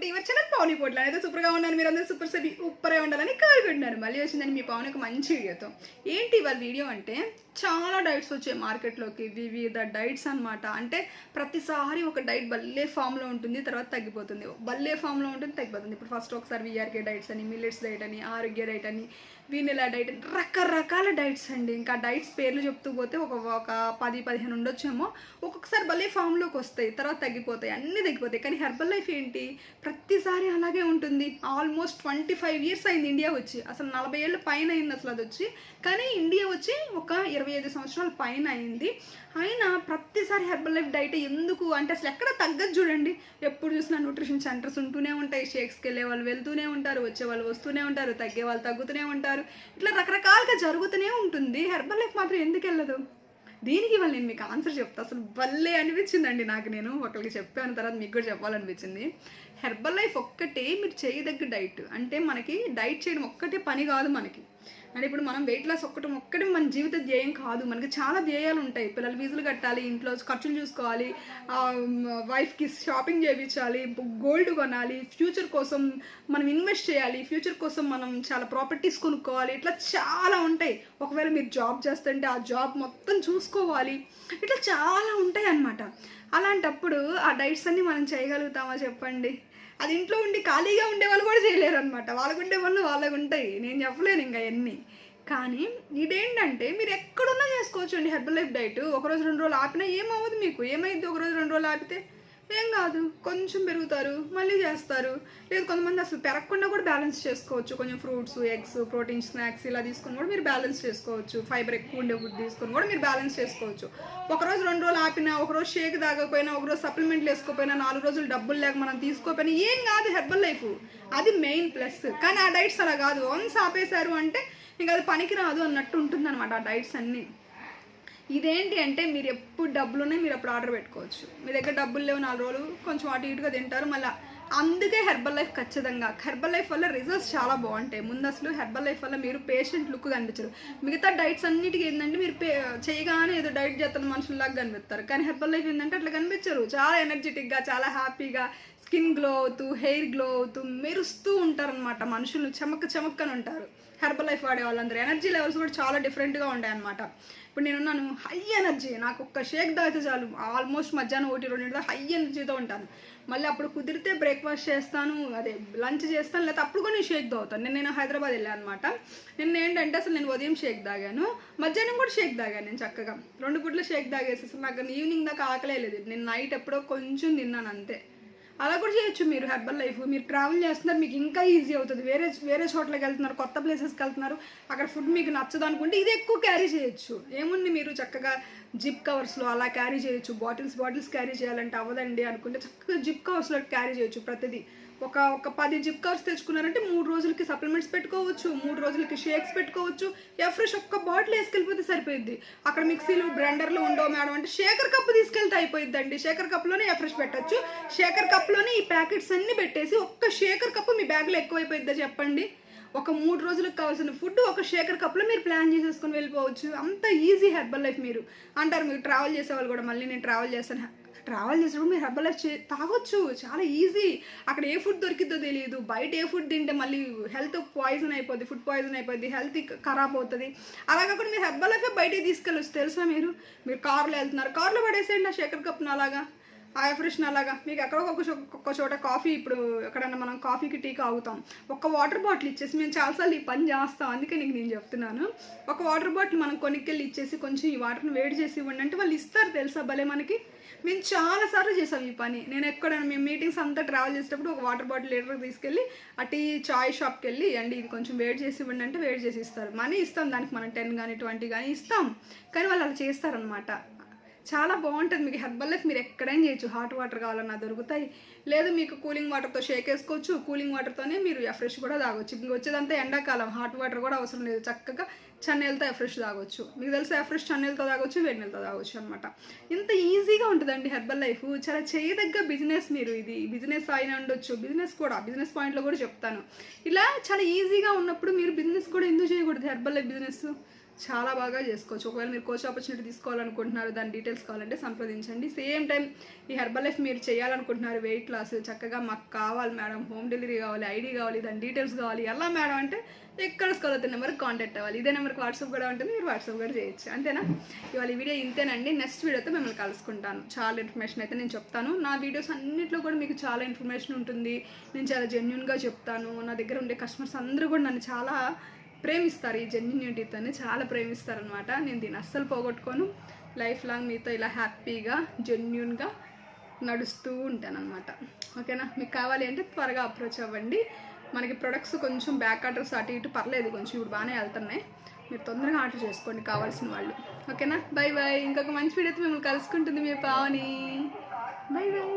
To ఇవర్ చిన్న పవని పోట్ల అయితే సూపర్గా ఉన్నాను మీరు అందరూ సూపర్ సబి ఉప్పరే ఉండాలని కోరుకుంటున్నాను మళ్ళీ వచ్చిందని మీ పవన్ ఒక మంచి వీడియోతో ఏంటి ఇవాళ వీడియో అంటే చాలా డైట్స్ వచ్చాయి మార్కెట్లోకి వివిధ డైట్స్ అన్నమాట. అంటే ప్రతిసారి ఒక డైట్ భల్లే ఫామ్లో ఉంటుంది తర్వాత తగ్గిపోతుంది. భలే ఫామ్లో ఉంటుంది తగ్గిపోతుంది. ఇప్పుడు ఫస్ట్ ఒకసారి విఆర్కే డైట్స్ అని మిల్లెట్స్ డైట్ అని ఆరోగ్య డైట్ అని వీనిలా డైట్ రకరకాల డైట్స్ అండి. ఇంకా డైట్స్ పేర్లు చెప్తూ పోతే ఒక ఒక పది పదిహేను ఉండొచ్చేమో. ఒక్కొక్కసారి భలే ఫామ్లోకి వస్తాయి. తర్వాత తగ్గిపోతాయి. అన్నీ తగ్గిపోతాయి. కానీ హెర్బల్ లైఫ్ ఏంటి? ప్రతిసారి అలాగే ఉంటుంది. ఆల్మోస్ట్ ట్వంటీ ఫైవ్ ఇయర్స్ అయింది ఇండియా వచ్చి. అసలు నలభై ఏళ్ళ పైన అయింది అసలు అది వచ్చి. కానీ ఇండియా వచ్చి ఒక ఇరవై ఐదు సంవత్సరాల పైన అయింది. అయినా ప్రతిసారి హెర్బల్ లైఫ్ డైట్ ఎందుకు? అంటే అసలు ఎక్కడ తగ్గదు చూడండి. ఎప్పుడు చూసినా న్యూట్రిషన్ సెంటర్స్ ఉంటూనే ఉంటాయి. షేక్స్కి వెళ్ళే వాళ్ళు వెళ్తూనే ఉంటారు. వచ్చే వాళ్ళు వస్తూనే ఉంటారు. తగ్గే వాళ్ళు తగ్గుతూనే ఉంటారు. ఇట్లా రకరకాలుగా జరుగుతూనే ఉంటుంది. హెర్బల్ లైఫ్ మాత్రం ఎందుకు వెళ్ళదు? దీనికి ఇవాళ నేను మీకు ఆన్సర్ చెప్తా. అసలు భలే అనిపించిందండి నాకు నేను ఒకరికి చెప్పాను తర్వాత మీకు కూడా చెప్పాలనిపించింది. హెర్బల్ లైఫ్ ఒక్కటే మీరు చేయదగ్గ డైట్. అంటే మనకి డైట్ చేయడం ఒక్కటే పని కాదు మనకి. అంటే ఇప్పుడు మనం వెయిట్ లాస్ ఒక్కటి ఒక్కటి మన జీవిత ధ్యేయం కాదు. మనకి చాలా ధ్యేయాలు ఉంటాయి. పిల్లల ఫీజులు కట్టాలి ఇంట్లో ఖర్చులు చూసుకోవాలి వైఫ్కి షాపింగ్ చేయించాలి గోల్డ్ కొనాలి ఫ్యూచర్ కోసం మనం ఇన్వెస్ట్ చేయాలి ఫ్యూచర్ కోసం మనం చాలా ప్రాపర్టీస్ కొనుక్కోవాలి. ఇట్లా చాలా ఉంటాయి. ఒకవేళ మీరు జాబ్ చేస్తుంటే ఆ జాబ్ మొత్తం చూసుకోవాలి. ఇట్లా చాలా ఉంటాయి అన్నమాట అలాంటప్పుడు ఆ డైట్స్ అన్నీ మనం చేయగలుగుతామా చెప్పండి? అది ఇంట్లో ఉండి ఖాళీగా ఉండే వాళ్ళు కూడా చేయలేరు అనమాట వాళ్ళకు ఉండే వాళ్ళు వాళ్ళకు ఉంటాయి. నేను చెప్పలేను ఇంకా ఎన్ని. కానీ ఇదేంటంటే మీరు ఎక్కడున్నా చేసుకోవచ్చు అండి హెర్బల్ లైఫ్ డైట్. ఒకరోజు రెండు రోజులు ఆపినా ఏమవ్వదు మీకు. ఏమైంది ఒకరోజు రెండు రోజులు ఆపితే? ఏం కాదు కొంచెం పెరుగుతారు మళ్ళీ చేస్తారు. లేదు కొంతమంది అసలు పెరగకుండా కూడా బ్యాలెన్స్ చేసుకోవచ్చు. కొంచెం ఫ్రూట్స్ ఎగ్స్ ప్రోటీన్ స్నాక్స్ ఇలా తీసుకొని కూడా మీరు బ్యాలెన్స్ చేసుకోవచ్చు. ఫైబర్ ఎక్కువ ఉండే ఫుడ్ తీసుకొని కూడా మీరు బ్యాలెన్స్ చేసుకోవచ్చు. ఒకరోజు రెండు రోజులు ఆపినా ఒకరోజు షేక్ తాగకపోయినా ఒకరోజు సప్లిమెంట్లు వేసుకోపోయినా నాలుగు రోజులు డబ్బులు లేక మనం తీసుకోపోయినా ఏం కాదు హెర్బల్ లైఫ్ అది మెయిన్ ప్లస్ కానీ ఆ డైట్స్ అలా కాదు. వన్స్ ఆపేశారు అంటే ఇంకా అది పనికి రాదు అన్నట్టు ఉంటుంది అనమాట ఆ డైట్స్ అన్నీ. ఇదేంటి అంటే మీరు ఎప్పుడు డబ్బులు ఉన్నాయి మీరు అప్పుడు ఆర్డర్ పెట్టుకోవచ్చు. మీ దగ్గర డబ్బులు లేవు నాలుగు రోజులు కొంచెం అటు ఇటుగా తింటారు మళ్ళీ అందుకే హెర్బల్ లైఫ్ ఖచ్చితంగా. హెర్బల్ లైఫ్ వల్ల రిజల్ట్స్ చాలా బాగుంటాయి. ముందు అసలు హెర్బల్ లైఫ్ వల్ల మీరు పేషెంట్ లుక్ కనిపించరు మిగతా డైట్స్ అన్నిటికీ ఏంటంటే మీరు పే చేయగానే ఏదో డైట్ చేస్తున్న మనుషుల్లాగా కనిపిస్తారు. కానీ హెర్బల్ లైఫ్ ఏంటంటే అట్లా కనిపించరు. చాలా ఎనర్జెటిక్గా చాలా హ్యాపీగా స్కిన్ గ్లో అవుతూ హెయిర్ గ్లో అవుతూ మెరుస్తూ ఉంటారనమాట మనుషులు. చెమక్క చెమక్కని ఉంటారు. హెర్బల్ లైఫ్ వాడే వాళ్ళందరూ. ఎనర్జీ లెవెల్స్ కూడా చాలా డిఫరెంట్గా ఉంటాయి అనమాట ఇప్పుడు నేనున్నాను హై ఎనర్జీ నాకు ఒక్క షేక్ తాగితే చాలు. ఆల్మోస్ట్ మధ్యాహ్నం ఒకటి రెండు హై ఎనర్జీతో ఉంటాను. మళ్ళీ అప్పుడు కుదిరితే బ్రేక్ఫాస్ట్ చేస్తాను అదే లంచ్ చేస్తాను లేకపోతే అప్పుడు కూడా నేను షేక్ తాగుతాను నేను నేను హైదరాబాద్ వెళ్ళాను అనమాట నిన్న ఏంటంటే అసలు నేను ఉదయం షేక్ తాగాను మధ్యాహ్నం కూడా షేక్ తాగాను నేను చక్కగా. రెండు పూట్ల షేక్ తాగేసి నాకు ఈవినింగ్ దాకా ఆకలే లేదు. నేను నైట్ ఎప్పుడో కొంచెం తిన్నాను అంతే. అలా కూడా చేయొచ్చు మీరు హెర్బల్ లైఫ్ మీరు ట్రావెల్ చేస్తున్నారు మీకు ఇంకా ఈజీ అవుతుంది. వేరే వేరే చోట్లకి వెళ్తున్నారు కొత్త ప్లేసెస్కి వెళ్తున్నారు అక్కడ ఫుడ్ మీకు నచ్చదు అనుకుంటే ఇది ఎక్కువ క్యారీ చేయొచ్చు. ఏముంది మీరు చక్కగా జిప్ కవర్స్లో అలా క్యారీ చేయొచ్చు. బాటిల్స్ బాటిల్స్ క్యారీ చేయాలంటే అవ్వదండి అనుకుంటే చక్కగా జిప్ కవర్స్లో క్యారీ చేయొచ్చు ప్రతిదీ. ఒక ఒక పది జిప్ కవర్స్ తెచ్చుకున్నారంటే మూడు రోజులకి సప్లిమెంట్స్ పెట్టుకోవచ్చు మూడు రోజులకి షేక్స్ పెట్టుకోవచ్చు. ఎఫ్రెష్ ఒక్క బాటిల్ వేసుకెళ్ళిపోతే సరిపోయింది అక్కడ మిక్సీలు బ్లెండర్లు ఉండవు మేడం అంటే షేకర్ కప్ తీసుకెళ్తే అయిపోయిందండి షేకర్ కప్లోనే ఎఫ్రెష్ పెట్టచ్చు. షేకర్ కప్లోనే ఈ ప్యాకెట్స్ అన్ని పెట్టేసి ఒక్క షేకర్ కప్ మీ బ్యాగ్లో ఎక్కువైపోయిద్దా చెప్పండి? ఒక మూడు రోజులకు కావాల్సిన ఫుడ్ ఒక షేకర్ కప్లో మీరు ప్లాన్ చేసేసుకొని వెళ్ళిపోవచ్చు. అంత ఈజీ హెర్బల్ లైఫ్ మీరు. అంటారు మీరు ట్రావెల్ చేసేవాళ్ళు కూడా మళ్ళీ నేను ట్రావెల్ చేస్తాను. ట్రావెల్ చేసినప్పుడు మీరు హెర్బల్ లైఫ్ చే తాగొచ్చు. చాలా ఈజీ అక్కడ ఏ ఫుడ్ దొరికిద్దో తెలియదు. బయట ఏ ఫుడ్ తింటే మళ్ళీ హెల్త్ పాయిజన్ అయిపోద్ది ఫుడ్ పాయిజన్ అయిపోద్ది హెల్త్ ఖరాబ్ అవుతుంది. అలా కాకుండా మీరు హెర్బల్ లైఫే బయటకి తీసుకెళ్ళొచ్చు. తెలుసా మీరు? మీరు కార్లో వెళ్తున్నారు. కార్లో పడేసేయండి ఆ శేఖర్ కప్ను అలాగా. ఆయా ఫ్రెషన్ అలాగా మీకు ఎక్కడో ఒక చో- ఒక్క చోట కాఫీ ఇప్పుడు ఎక్కడన్నా మనం కాఫీకి టీ తాగుతాం. ఒక వాటర్ బాటిల్ ఇచ్చేసి మేము చాలాసార్లు ఈ పని చేస్తాం. అందుకే నీకు నేను చెప్తున్నాను. ఒక వాటర్ బాటిల్ మనం కొనుక్కెళ్ళి ఇచ్చేసి కొంచెం ఈ వాటర్ని వేడి చేసి ఇవ్వండి అంటే వాళ్ళు ఇస్తారు తెలుసా భలే మనకి? మేము చాలాసార్లు చేసాం ఈ పని. నేను ఎక్కడైనా మేము మీటింగ్స్ అంతా ట్రావెల్ చేసేటప్పుడు ఒక వాటర్ బాటిల్ లీటర్ తీసుకెళ్ళి ఆ టీ చాయ్ షాప్కి వెళ్ళి అండి ఇది కొంచెం వేడి చేసి ఇవ్వండి అంటే వేడి చేసి ఇస్తారు. మనీ ఇస్తాం. దానికి మనం టెన్ కానీ ట్వంటీ కానీ ఇస్తాం. కానీ వాళ్ళు అలా చేస్తారనమాట చాలా బాగుంటుంది. మీకు హెర్బల్ లైఫ్ మీరు ఎక్కడైనా చేయొచ్చు. హాట్ వాటర్ కావాలన్నా దొరుకుతాయి. లేదు మీకు కూలింగ్ వాటర్తో షేక్ వేసుకోవచ్చు. కూలింగ్ వాటర్తోనే మీరు ఫ్రెష్ కూడా తాగొచ్చు. ఇంక వచ్చేదంతా ఎండాకాలం. హాట్ వాటర్ కూడా అవసరం లేదు. చక్కగా చన్నీళ్ళతో ఫ్రెష్ తాగొచ్చు. మీకు తెలిసి ఫ్రెష్ చన్నీళ్ళతో తాగొచ్చు వేడి నీళ్ళతో తాగొచ్చు అనమాట ఇంత ఈజీగా ఉంటుందండి హెర్బల్ లైఫ్ చాలా చేయదగ్గ బిజినెస్ మీరు ఇది. బిజినెస్ అయిన ఉండొచ్చు. బిజినెస్ కూడా. బిజినెస్ పాయింట్లో కూడా చెప్తాను. ఇలా చాలా ఈజీగా ఉన్నప్పుడు మీరు బిజినెస్ కూడా ఎందుకు హెర్బల్ లైఫ్ బిజినెస్ చాలా బాగా చేసుకోవచ్చు. ఒకవేళ మీరు కోచ్ ఆపర్చునిటీ తీసుకోవాలనుకుంటున్నారు దాని డీటెయిల్స్ కావాలంటే సంప్రదించండి. సేమ్ టైం ఈ హెర్బల్ లైఫ్ మీరు చేయాలనుకుంటున్నారు వెయిట్ లాస్ చక్కగా మాకు కావాలి మేడం హోమ్ డెలివరీ కావాలి ఐడి కావాలి దాని డీటెయిల్స్ కావాలి ఎలా మేడం అంటే ఎక్కడ స్కూల్ నెంబర్కి కాంటాక్ట్ అవ్వాలి. ఇదే నెంబర్కి వాట్సాప్ కూడా ఉంటుంది మీరు వాట్సాప్ కూడా చేయొచ్చు. అంతేనా? ఇవాళ ఈ వీడియో ఇంతేనండి. నెక్స్ట్ వీడియోతో మిమ్మల్ని కలుసుకుంటాను. చాలా ఇన్ఫర్మేషన్ అయితే నేను చెప్తాను. నా వీడియోస్ అన్నింటిలో కూడా మీకు చాలా ఇన్ఫర్మేషన్ ఉంటుంది. నేను చాలా జెన్యున్గా చెప్తాను. నా దగ్గర ఉండే కస్టమర్స్ అందరూ కూడా నన్ను చాలా ప్రేమిస్తారు ఈ జెన్యునిటీతోనే చాలా ప్రేమిస్తారు అనమాట నేను దీన్ని అస్సలు పోగొట్టుకోను. లైఫ్ లాంగ్ మీతో ఇలా హ్యాపీగా జెన్యున్గా నడుస్తూ ఉంటాను అనమాట ఓకేనా? మీకు కావాలి అంటే త్వరగా అప్రోచ్ అవ్వండి. మనకి ప్రొడక్ట్స్ కొంచెం బ్యాక్ ఆర్డర్స్ అటు ఇటు పర్లేదు కొంచెం ఇప్పుడు బాగానే వెళ్తున్నాయి. మీరు తొందరగా ఆర్డర్ చేసుకోండి కావాల్సిన వాళ్ళు. ఓకేనా? బై బాయ్ ఇంకొక మంచి వీడియోతో మిమ్మల్ని కలుసుకుంటుంది మీ పావని. Bye bye